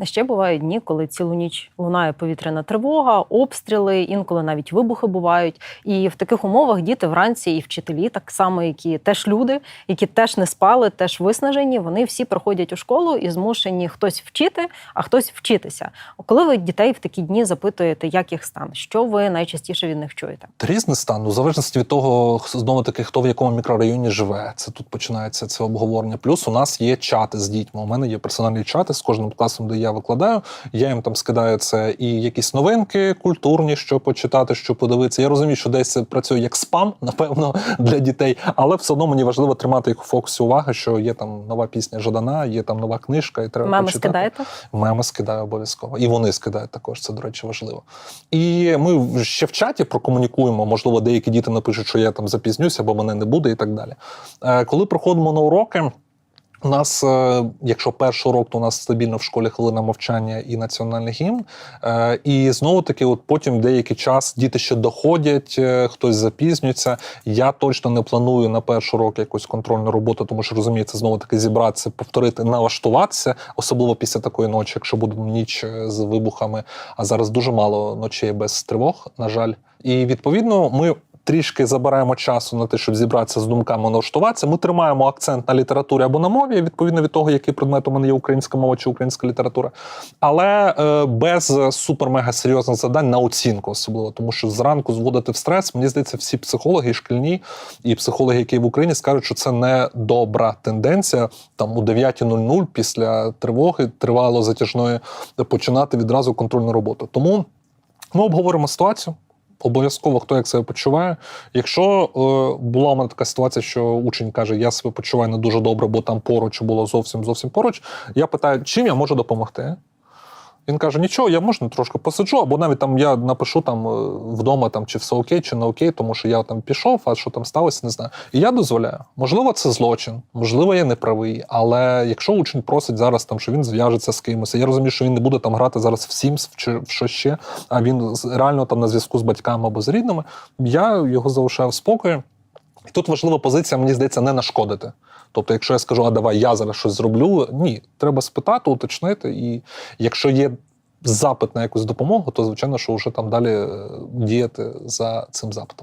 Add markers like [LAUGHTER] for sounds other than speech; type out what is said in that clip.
А ще бувають дні, коли цілу ніч лунає повітряна тривога, обстріли, інколи навіть вибухи бувають. І в таких умовах діти вранці і вчителі, так само, які теж люди, які теж не спали, теж виснажені, вони всі приходять у школу і змушені хтось вчити, а хтось вчитися. Коли ви дітей в такі дні запитуєте, як їх стан, що ви найчастіше від них чуєте? Різний стан, у залежності від того, знову таки, хто в якому мікрорайоні живе. Це тут починається це обговорення. Плюс у нас є чати з дітьми. У мене є персональні чати з кожним класом, де я викладаю. Я їм там скидаю це і якісь новинки культурні, що почитати, що подивитися. Я розумію, що десь це працює як спам, напевно, [LAUGHS] для дітей, але все одно мені важливо тримати їх у фокусі уваги, що є там нова пісня Жадана, є там нова книжка, і треба Меми почитати. скидаєте? Меми скидаю обов'язково. І вони скидають також. Це, до речі, важливо. І ми ще в чаті прокомунікуємо. Можливо, деякі діти напишуть, що я там запізнюся, бо мене не буде, і так далі. Е, Коли проходимо на уроки. У нас, е, якщо перший урок, то у нас стабільно в школі хвилина мовчання і національний гімн. Е, І знову таки, от потім деякий час діти ще доходять, е, хтось запізнюється. Я точно не планую на перший урок якусь контрольну роботу, тому що розумію, це знову таки зібратися, повторити, налаштуватися, особливо після такої ночі, якщо буде ніч з вибухами. А зараз дуже мало ночей без тривог, на жаль. І відповідно ми. Трішки забираємо часу на те, щоб зібратися з думками, налаштуватися. Ми тримаємо акцент на літературі або на мові, відповідно від того, який предмет у мене є українська мова чи українська література, але е, без супер-мега серйозних завдань на оцінку, особливо тому, що зранку зводити в стрес. Мені здається, всі психологи, шкільні і психологи, які в Україні, скажуть, що це не добра тенденція. Там у 9.00 після тривоги тривало затяжної починати відразу контрольну роботу. Тому ми обговоримо ситуацію. Обов'язково хто як себе почуває. Якщо е, була в мене така ситуація, що учень каже, я себе почуваю не дуже добре, бо там поруч було зовсім зовсім поруч. Я питаю, чим я можу допомогти? Він каже: нічого, я можна трошки посиджу, або навіть там я напишу там е, вдома, там чи все окей, чи не окей, тому що я там пішов, а що там сталося, не знаю. І я дозволяю. Можливо, це злочин, можливо, я не правий. Але якщо учень просить зараз, там, що він зв'яжеться з кимось, я розумію, що він не буде там грати зараз в Sims чи в що ще, а він реально там на зв'язку з батьками або з рідними, я його залишаю в спокої. І тут важлива позиція, мені здається, не нашкодити. Тобто, якщо я скажу, а давай я зараз щось зроблю, ні, треба спитати, уточнити. І якщо є запит на якусь допомогу, то звичайно, що вже там далі е, діяти за цим запитом.